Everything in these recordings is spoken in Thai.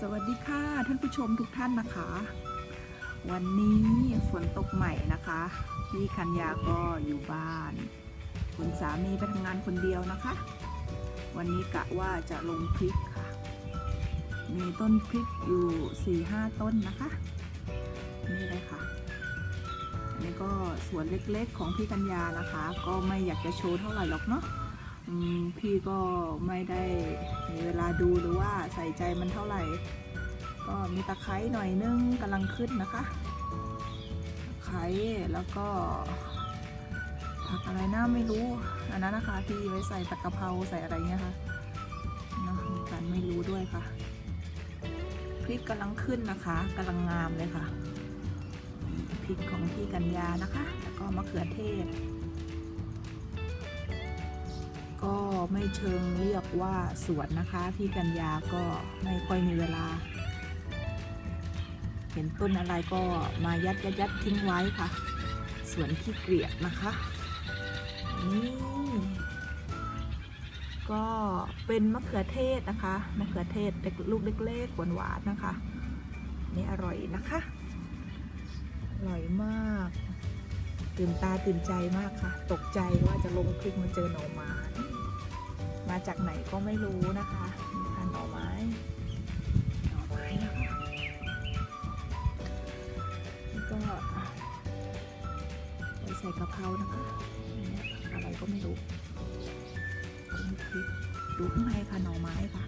สวัสดีค่ะท่านผู้ชมทุกท่านนะคะ วันนี้ฝนตกใหม่นะคะ พี่คัญญาก็อยู่บ้าน คุณสามีไปทำงานคนเดียวนะคะ วันนี้กะว่าจะลงพริกค่ะ มีต้นพริกอยู่4ี่ห้าต้นนะคะ นี่เลยค่ะ อันนี้ก็สวนเล็กๆของพี่กัญญานะคะ ก็ไม่อยากจะโชว์เท่าไหร่หรอกเนาะ พี่ก็ไม่ได้มีเวลาดูหรือว่าใส่ใจมันเท่าไหร่ ก็มีตะไคร้หน่อยนึงกำลังขึ้นนะคะตะไคร้แล้วก็ผักอะไรนะไม่รู้อันนั้นนะคะที่ไว้ใส่ตะกะเพราใส่อะไรเงี้ยค่ะนอะมีการไม่รู้ด้วยค่ะพริกกำลังขึ้นนะคะกำลังงามเลยค่ะพริกของพี่กัญญานะคะ แล้วก็มะเขือเทศ ไม่เชิงเรียกว่าสวนนะคะพี่กัญญาก็ไม่ค่อยมีเวลา เห็นต้นอะไรก็มายัดยัดยัดทิ้งไว้ค่ะ สวนขี้เกลียจนะคะนี่ก็เป็นมะเขือเทศนะคะมะเขือเทศเล็กลูกเล็กๆหวานๆนะคะนี่อร่อยนะคะอร่อยมากตื่นตาตื่นใจมากค่ะ ตกใจว่าจะลงพริกมาเจอหน่อไม้ จากไหนก็ไม่รู้นะคะนี่ค่ะหน่อไม้หน่อไม้นะคะแล้วก็ไปใส่กะเพรานะคะอะไรก็ไม่รู้ดูข้างในค่ะหน่อไม้ค่ะ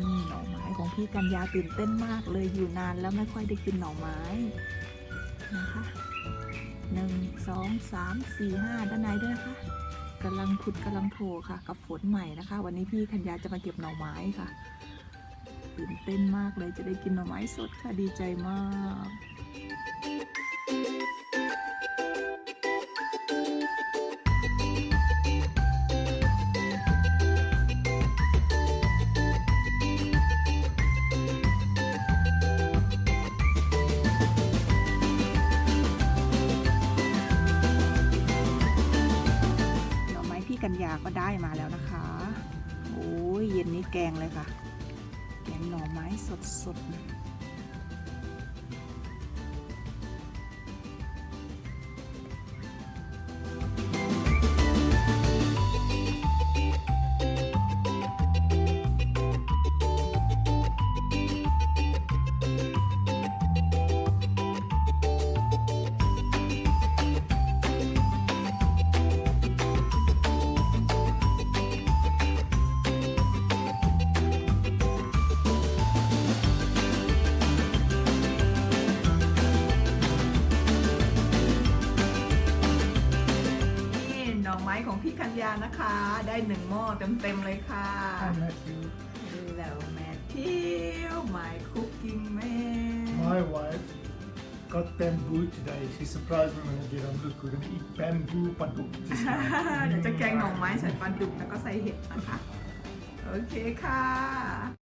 นี่หน่อไม้ของพี่กัญญาตื่นเต้นมากเลยอยู่นานแล้วไม่ค่อยได้กินหน่อไม้นะคะหนึ่งสองสามสี่ห้าด้านในด้วยนะคะ กำลังพุดกำลังโผล่ค่ะ กับฝนใหม่นะคะ วันนี้พี่ธัญญาจะมาเก็บหน่อไม้ค่ะตื่นเต้นมากเลยจะได้กินหน่อไม้สดค่ะดีใจมาก กัญยาก็ได้มาแล้วนะคะ โอ้ยเย็นนี้แกงเลยค่ะ แกงหน่อไม้สดๆ ของพี่กัญญานะคะ ได้หนึ่งหม้อเต็มๆเลยค่ะ Hi Matthew. แล้วแมทธิว my cooking man My wife got bamboo today. She surprised me when I get home. Look, we're gonna eat bamboo paduk just now. เดี๋ยวจะแกงหน่อไม้ใส่ปลาดุกแล้วก็ใส่เห็ดนะคะ โอเคค่ะ